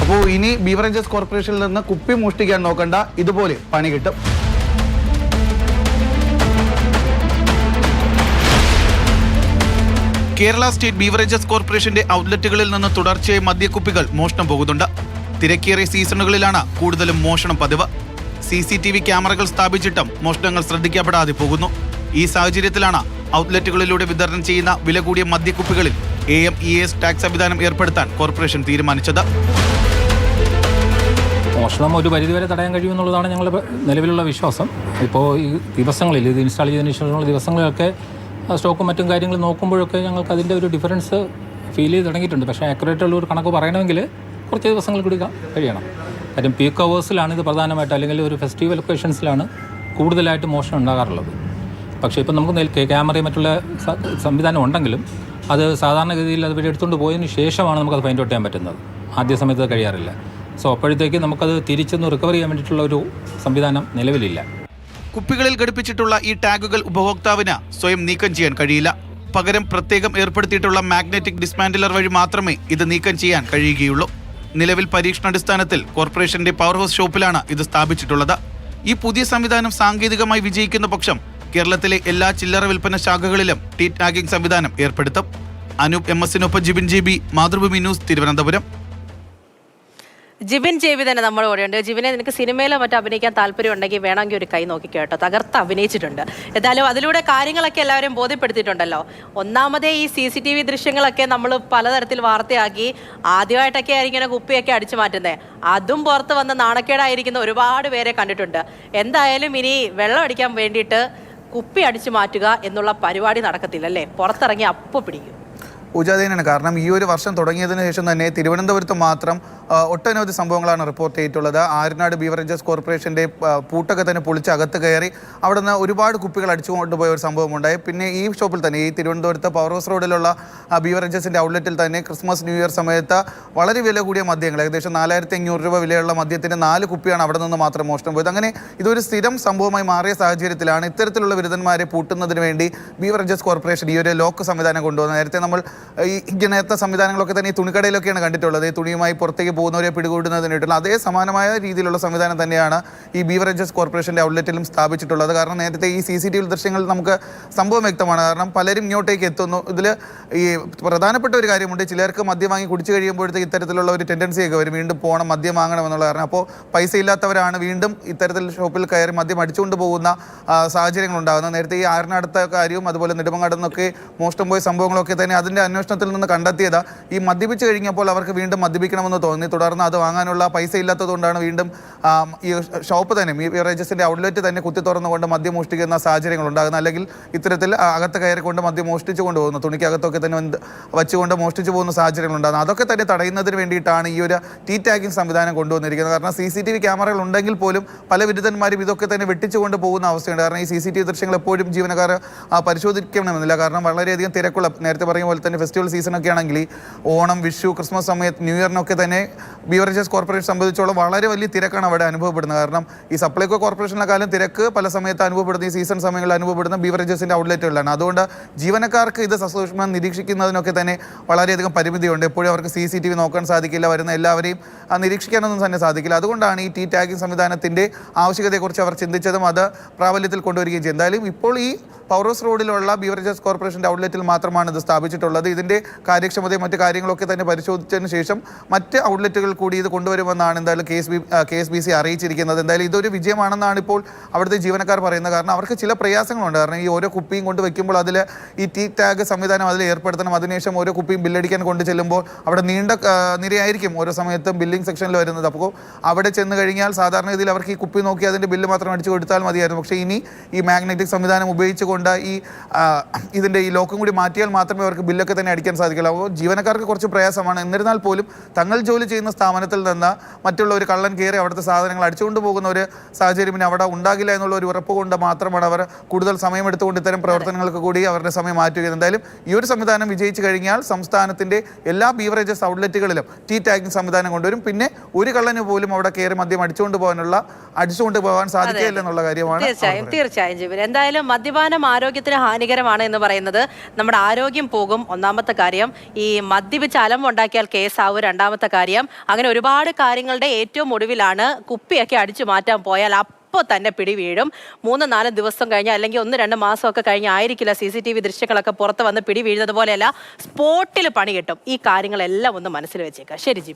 അപ്പോൾ ഇനി ബീവറേജസ് കോർപ്പറേഷനിൽ നിന്ന് കുപ്പി മോഷ്ടിക്കാൻ നോക്കണ്ട. ഇതുപോലെ പണി കിട്ടും. കേരള സ്റ്റേറ്റ് ബീവറേജസ് കോർപ്പറേഷന്റെ ഔട്ട്ലെറ്റുകളിൽ നിന്ന് തുടർച്ചയായി മദ്യക്കുപ്പികൾ മോഷണം പോകുന്നുണ്ട്. തിരക്കേറിയ സീസണുകളിലാണ് കൂടുതലും മോഷണം പതിവ്. സി സി ടി വി ക്യാമറകൾ സ്ഥാപിച്ചിട്ടും മോഷണങ്ങൾ ശ്രദ്ധിക്കപ്പെടാതെ പോകുന്നു. ഈ സാഹചര്യത്തിലാണ് ഔട്ട്ലെറ്റുകളിലൂടെ വിതരണം ചെയ്യുന്ന വില കൂടിയ മദ്യക്കുപ്പികളിൽ A M E S tax സംവിധാനം ഏർപ്പെടുത്താൻ കോർപ്പറേഷൻ തീരുമാനിച്ചത്. മോഷണം ഒരു പരിധിവരെ തടയാൻ കഴിയുമെന്നുള്ളതാണ് ഞങ്ങളുടെ നിലവിലുള്ള വിശ്വാസം. ഇപ്പോൾ ഈ ദിവസങ്ങളിൽ ഇത് ഇൻസ്റ്റാൾ ചെയ്തതിന് ശേഷമുള്ള ദിവസങ്ങളിലൊക്കെ സ്റ്റോക്കും മറ്റും കാര്യങ്ങൾ നോക്കുമ്പോഴൊക്കെ ഞങ്ങൾക്ക് അതിന്റെ ഒരു ഡിഫറൻസ് ഫീൽ ചെയ്ത് തുടങ്ങിയിട്ടുണ്ട്. പക്ഷേ ആക്യുറേറ്റ് ഉള്ള ഒരു കണക്ക് പറയണമെങ്കിൽ കുറച്ച് ദിവസങ്ങൾ കൂടി കഴിയണം. കാര്യം പീക്ക് അവേഴ്സിലാണ് ഇത് പ്രധാനമായിട്ട് അല്ലെങ്കിൽ ഒരു ഫെസ്റ്റിവൽ ഒക്കേഷൻസിലാണ് കൂടുതലായിട്ട് മോഷണം ഉണ്ടാകാറുള്ളത്. പക്ഷേ ഇപ്പം നമുക്ക് നെൽ- ക്യാമറയും മറ്റുള്ള സംവിധാനം ഉണ്ടെങ്കിലും അത് സാധാരണഗതിയിൽ അത് എടുത്തുകൊണ്ട് പോയതിന് ശേഷമാണ് നമുക്കത് ഫൈൻഡ് ഔട്ട് ചെയ്യാൻ പറ്റുന്നത്. ആദ്യ സമയത്ത് കഴിയാറില്ല. സോ അപ്പോഴത്തേക്ക് നമുക്കത് തിരിച്ചൊന്ന് റിക്കവർ ചെയ്യാൻ വേണ്ടിയിട്ടുള്ള ഒരു സംവിധാനം നിലവിലില്ല. കുപ്പികളിൽ ഘടിപ്പിച്ചിട്ടുള്ള ഈ ടാഗുകൾ ഉപഭോക്താവിന് സ്വയം നീക്കം ചെയ്യാൻ കഴിയില്ല. പകരം പ്രത്യേകം ഏർപ്പെടുത്തിയിട്ടുള്ള മാഗ്നറ്റിക് ഡിസ്മാൻഡിലർ വഴി മാത്രമേ ഇത് നീക്കം ചെയ്യാൻ കഴിയുകയുള്ളൂ. നിലവിൽ പരീക്ഷണാടിസ്ഥാനത്തിൽ കോർപ്പറേഷന്റെ പവർ ഹൗസ് ഷോപ്പിലാണ് ഇത് സ്ഥാപിച്ചിട്ടുള്ളത്. ഈ പുതിയ സംവിധാനം സാങ്കേതികമായി വിജയിക്കുന്ന പക്ഷം കേരളത്തിലെ എല്ലാ ചില്ലറ വിൽപ്പന ശാഖകളിലും ടി ടാഗിംഗ് സംവിധാനം ഏർപ്പെടുത്തും. Anoop M എസിനൊപ്പം Jibin G B Mathrubhumi news Thiruvananthapuram. Jibin ജേവി തന്നെ നമ്മൾ ഓടിയുണ്ട് ജിബിനെ നിനക്ക് സിനിമയിലോ മറ്റോ അഭിനയിക്കാൻ താല്പര്യം ഉണ്ടെങ്കിൽ വേണമെങ്കിൽ ഒരു കൈ നോക്കി കേട്ടോ. തകർത്ത് അഭിനയിച്ചിട്ടുണ്ട്. എന്തായാലും അതിലൂടെ കാര്യങ്ങളൊക്കെ എല്ലാവരും ബോധ്യപ്പെടുത്തിയിട്ടുണ്ടല്ലോ. ഒന്നാമതേ ഈ സി സി ടി വി ദൃശ്യങ്ങളൊക്കെ നമ്മൾ പലതരത്തിൽ വാർത്തയാക്കി ആദ്യമായിട്ടൊക്കെ ആയിരിക്കും ഇങ്ങനെ കുപ്പിയൊക്കെ അടിച്ചു മാറ്റുന്നത് അതും പുറത്ത് വന്ന് നാണക്കേടായിരിക്കുന്ന ഒരുപാട് പേരെ കണ്ടിട്ടുണ്ട്. എന്തായാലും ഇനി വെള്ളം അടിക്കാൻ വേണ്ടിയിട്ട് കുപ്പി അടിച്ചു മാറ്റുക എന്നുള്ള പരിപാടി നടക്കത്തില്ല അല്ലേ പുറത്തിറങ്ങി അപ്പോൾ പിടിക്കും. പൂജാതീനാണ് കാരണം ഈ ഒരു വർഷം തുടങ്ങിയതിന് ശേഷം തന്നെ തിരുവനന്തപുരത്ത് മാത്രം ഒട്ടനവധി സംഭവങ്ങളാണ് റിപ്പോർട്ട് ചെയ്തിട്ടുള്ളത്. ആര്യനാട് ബീവറേജസ് കോർപ്പറേഷന്റെ പൂട്ടൊക്കെ തന്നെ പൊളിച്ച് അകത്ത് കയറി അവിടെ നിന്ന് ഒരുപാട് കുപ്പികൾ അടിച്ചുകൊണ്ട് കൊണ്ടുപോയ ഒരു സംഭവം ഉണ്ടായി പിന്നെ ഈ ഷോപ്പിൽ തന്നെ ഈ തിരുവനന്തപുരത്ത് പവർ ഹൗസ് റോഡിലുള്ള ബീവറേജസിന്റെ ഔട്ട്ലെറ്റിൽ തന്നെ ക്രിസ്മസ് ന്യൂ ഇയർ സമയത്ത് വളരെ വില കൂടിയ മദ്യങ്ങൾ ഏകദേശം നാലായിരത്തി അഞ്ഞൂറ് രൂപ വിലയുള്ള മദ്യത്തിന്റെ നാല് കുപ്പിയാണ് അവിടെ നിന്ന് മാത്രം മോഷണം പോയത്. അങ്ങനെ ഇതൊരു സ്ഥിരം സംഭവമായി മാറിയ സാഹചര്യത്തിലാണ് ഇത്തരത്തിലുള്ള വിരുദ്ധന്മാരെ പൂട്ടുന്നതിന് വേണ്ടി ബീവറേജസ് കോർപ്പറേഷൻ ഈ ഒരു ലോക്ക് സംവിധാനം കൊണ്ടുവന്നത്. നേരത്തെ നമ്മൾ ഇങ്ങനത്തെ സംവിധാനങ്ങളൊക്കെ തന്നെ ഈ തുണിക്കടയിലൊക്കെയാണ് കണ്ടിട്ടുള്ളത്. ഈ തുണിയുമായി പുറത്തേക്ക് പോകുന്നവരെ പിടികൂടുന്നതിനായിട്ടുള്ള അതേ സമാനമായ രീതിയിലുള്ള സംവിധാനം തന്നെയാണ് ഈ ബീവറേജസ് കോർപ്പറേഷന്റെ ഔട്ട്ലെറ്റിലും സ്ഥാപിച്ചിട്ടുള്ളത്. കാരണം നേരത്തെ ഈ സി സി ടി വി ദൃശ്യങ്ങളിൽ നമുക്ക് സംഭവം വ്യക്തമാണ്. കാരണം പലരും ഇങ്ങോട്ടേക്ക് എത്തുന്നു. ഇതിൽ ഈ പ്രധാനപ്പെട്ട ഒരു കാര്യമുണ്ട്. ചിലർക്ക് മദ്യം വാങ്ങി കുടിച്ചു കഴിയുമ്പോഴത്തേക്ക് ഇത്തരത്തിലുള്ള ഒരു ടെൻഡൻസി ഒക്കെ വരും. വീണ്ടും പോകണം മദ്യം വാങ്ങണം എന്നുള്ള കാരണം. അപ്പോൾ പൈസ ഇല്ലാത്തവരാണ് വീണ്ടും ഇത്തരത്തിൽ ഷോപ്പിൽ കയറി മദ്യം അടിച്ചുകൊണ്ട് പോകുന്ന സാഹചര്യങ്ങളുണ്ടാകുന്നത് നേരത്തെ ഈ ആറിനടുത്ത കാര്യവും അതുപോലെ നെടുമങ്ങാട് മോഷ്ടം പോയ സംഭവങ്ങളൊക്കെ തന്നെ അതിന്റെ അന്വേഷണത്തിൽ നിന്ന് കണ്ടെത്തിയത് ഈ മദ്യപിച്ച് കഴിഞ്ഞപ്പോൾ അവർക്ക് വീണ്ടും മദ്യപിക്കണമെന്ന് തോന്നി. തുടർന്ന് അത് വാങ്ങാനുള്ള പൈസ ഇല്ലാത്തതുകൊണ്ടാണ് വീണ്ടും ഈ ഷോപ്പ് തന്നെ ഈ ബിവറേജസിന്റെ ഔട്ട്ലെറ്റ് തന്നെ കുത്തി തുറന്നുകൊണ്ട് മദ്യം മോഷ്ടിക്കുന്ന സാഹചര്യങ്ങൾ ഉണ്ടാകുന്നത്. അല്ലെങ്കിൽ ഇത്തരത്തിൽ അകത്ത് കയറിക്കൊണ്ട് മദ്യം മോഷ്ടിച്ചു കൊണ്ടുപോകുന്നു. തുണിക്കകത്തൊക്കെ തന്നെ വച്ചുകൊണ്ട് മോഷ്ടിച്ചു പോകുന്ന സാഹചര്യങ്ങൾ ഉണ്ടാകുന്നത് അതൊക്കെ തന്നെ തടയുന്നതിന് വേണ്ടിയിട്ടാണ് ഈ ഒരു ടീ ടാഗിങ് സംവിധാനം കൊണ്ടുവന്നിരിക്കുന്നത്. കാരണം സി സി ടി വി ക്യാമറകൾ ഉണ്ടെങ്കിൽ പോലും പല വിരുദ്ധന്മാരും ഇതൊക്കെ തന്നെ വെട്ടിച്ചുകൊണ്ട് പോകുന്ന അവസ്ഥയുണ്ട്. കാരണം ഈ സി സി ടി വി ദൃശ്യങ്ങൾ എപ്പോഴും ജീവനക്കാർ പരിശോധിക്കണമെന്നില്ല. കാരണം വളരെയധികം തിരക്കുള്ള നേരത്തെ പറഞ്ഞ പോലെ തന്നെ ഫെസ്റ്റിവൽ സീസൺ ഒക്കെ ആണെങ്കിൽ ഓണം വിഷു ക്രിസ്മസ് സമയത്ത് ന്യൂ ഇയറിനൊക്കെ തന്നെ ബിവറേജസ് കോർപ്പറേഷൻ സംബന്ധിച്ചോളം വളരെ വലിയ തിരക്കാണ് അവിടെ അനുഭവപ്പെടുന്നത്. കാരണം ഈ സപ്ലൈകോ കാലം തിരക്ക് പല സമയത്ത് അനുഭവപ്പെടുന്ന ഈ സീസൺ സമയങ്ങളിൽ അനുഭവപ്പെടുന്ന ബിവറേജസിന്റെ ഔട്ട്ലെറ്റുകളിലാണ്. അതുകൊണ്ട് ജീവനക്കാർക്ക് ഇത് സസൂക്ഷ്മം നിരീക്ഷിക്കുന്നതിനൊക്കെ തന്നെ വളരെയധികം പരിമിതിയുണ്ട്. എപ്പോഴും അവർക്ക് സി സി ടി വി നോക്കാൻ സാധിക്കില്ല വരുന്ന എല്ലാവരെയും നിരീക്ഷിക്കാനൊന്നും തന്നെ സാധിക്കില്ല. അതുകൊണ്ടാണ് ഈ ടി ടാഗിംഗ് സംവിധാനത്തിന്റെ ആവശ്യകതയെക്കുറിച്ച് അവർ ചിന്തിച്ചതും അത് പ്രാബല്യത്തിൽ കൊണ്ടുവരികയും ചെയ്യും എന്തായാലും ഇപ്പോൾ ഈ പൗറോസ് റോഡിലുള്ള ബിവറേജസ് കോർപ്പറേഷന്റെ ഔട്ട്ലെറ്റിൽ മാത്രമാണ് ഇത് സ്ഥാപിച്ചിട്ടുള്ളത്. ഇതിന്റെ കാര്യക്ഷമതയും മറ്റ് കാര്യങ്ങളൊക്കെ തന്നെ പരിശോധിച്ചതിന് ശേഷം മറ്റ് ഔട്ട്ലെറ്റുകൾ കൂടി ഇത് കൊണ്ടുവരുമെന്നാണ് എന്തായാലും K S B K S B C അറിയിച്ചിരിക്കുന്നത്. എന്തായാലും ഇതൊരു വിജയമാണെന്നാണ് ഇപ്പോൾ അവിടുത്തെ ജീവനക്കാർ പറയുന്നത്. കാരണം അവർക്ക് ചില പ്രയാസങ്ങളുണ്ട്. കാരണം ഈ ഓരോ കുപ്പിയും കൊണ്ട് വയ്ക്കുമ്പോൾ അതിൽ ഈ ടി ടാഗ് സംവിധാനം അതിൽ ഏർപ്പെടുത്തണം. അതിനുശേഷം ഓരോ കുപ്പിയും ബില്ലടിക്കാൻ കൊണ്ട് ചെല്ലുമ്പോൾ അവിടെ നീണ്ട നിരയായിരിക്കും ഓരോ സമയത്തും ബില്ലിംഗ് സെക്ഷനിൽ വരുന്നത്. അപ്പോൾ അവിടെ ചെന്ന് കഴിഞ്ഞാൽ സാധാരണ ഇതിൽ അവർക്ക് ഈ കുപ്പി നോക്കി അതിന്റെ ബില്ല് മാത്രം അടിച്ചു കൊടുത്താൽ മതിയായിരുന്നു. പക്ഷേ ഇനി ഈ മാഗ്നറ്റിക് സംവിധാനം ഉപയോഗിച്ചുകൊണ്ട് ഈ ഇതിന്റെ ഈ ലോക്കും കൂടി മാറ്റിയാൽ മാത്രമേ അവർക്ക് ബില്ലൊക്കെ തന്നെ അടിക്കാൻ സാധിക്കില്ല. അപ്പോൾ ജീവനക്കാർക്ക് കുറച്ച് പ്രയാസമാണ്. എന്നിരുന്നാൽ പോലും തങ്ങൾ ജോലി ചെയ്യുന്ന സ്ഥാപനത്തിൽ നിന്ന് മറ്റുള്ള ഒരു കള്ളൻ കയറി അവിടുത്തെ സാധനങ്ങൾ അടിച്ചുകൊണ്ട് പോകുന്ന ഒരു സാഹചര്യം പിന്നെ അവിടെ ഉണ്ടാകില്ല എന്നുള്ള ഒരു ഉറപ്പ് കൊണ്ട് മാത്രമാണ് അവർ കൂടുതൽ സമയമെടുത്തുകൊണ്ട് ഇത്തരം പ്രവർത്തനങ്ങൾക്ക് കൂടി അവരുടെ സമയം മാറ്റുകയത് എന്തായാലും ഈ ഒരു സംവിധാനം വിജയിച്ചു കഴിഞ്ഞാൽ സംസ്ഥാനത്തിന്റെ എല്ലാ ബീവറേജസ് ഔട്ട്ലെറ്റുകളിലും ടീ ടാഗിംഗ് സംവിധാനം കൊണ്ടുവരും. പിന്നെ ഒരു കള്ളന് പോലും അവിടെ കയറി മദ്യം അടിച്ചുകൊണ്ട് പോകാനുള്ള അടിച്ചുകൊണ്ട് പോകാൻ സാധിക്കില്ല എന്നുള്ള കാര്യമാണ് തീർച്ചയായും തീർച്ചയായും ജീവൻ എന്തായാലും മദ്യപാനം ആരോഗ്യത്തിന് ഹാനികരമാണ് എന്ന് പറയുന്നത് നമ്മുടെ ആരോഗ്യം പോകും. ഒന്നാമത്തെ കാര്യം ഈ മദ്യപിച്ച് അലമ്പുണ്ടാക്കിയാൽ കേസാവും രണ്ടാമത്തെ കാര്യം അങ്ങനെ ഒരുപാട് കാര്യങ്ങളുടെ ഏറ്റവും ഒടുവിലാണ് കുപ്പിയൊക്കെ അടിച്ചു മാറ്റാൻ പോയാൽ അപ്പോൾ തന്നെ പിടി വീഴും. മൂന്ന് നാല് ദിവസം കഴിഞ്ഞ് അല്ലെങ്കിൽ ഒന്ന് രണ്ട് മാസമൊക്കെ കഴിഞ്ഞ് ആയിരിക്കില്ല സി സി ടി വി ദൃശ്യങ്ങളൊക്കെ പുറത്ത് വന്ന് പിടി വീഴുന്നത് പോലെയല്ല സ്പോട്ടിൽ പണി കിട്ടും. ഈ കാര്യങ്ങളെല്ലാം ഒന്ന് മനസ്സിൽ വെച്ചേക്കാം ശരി ജി.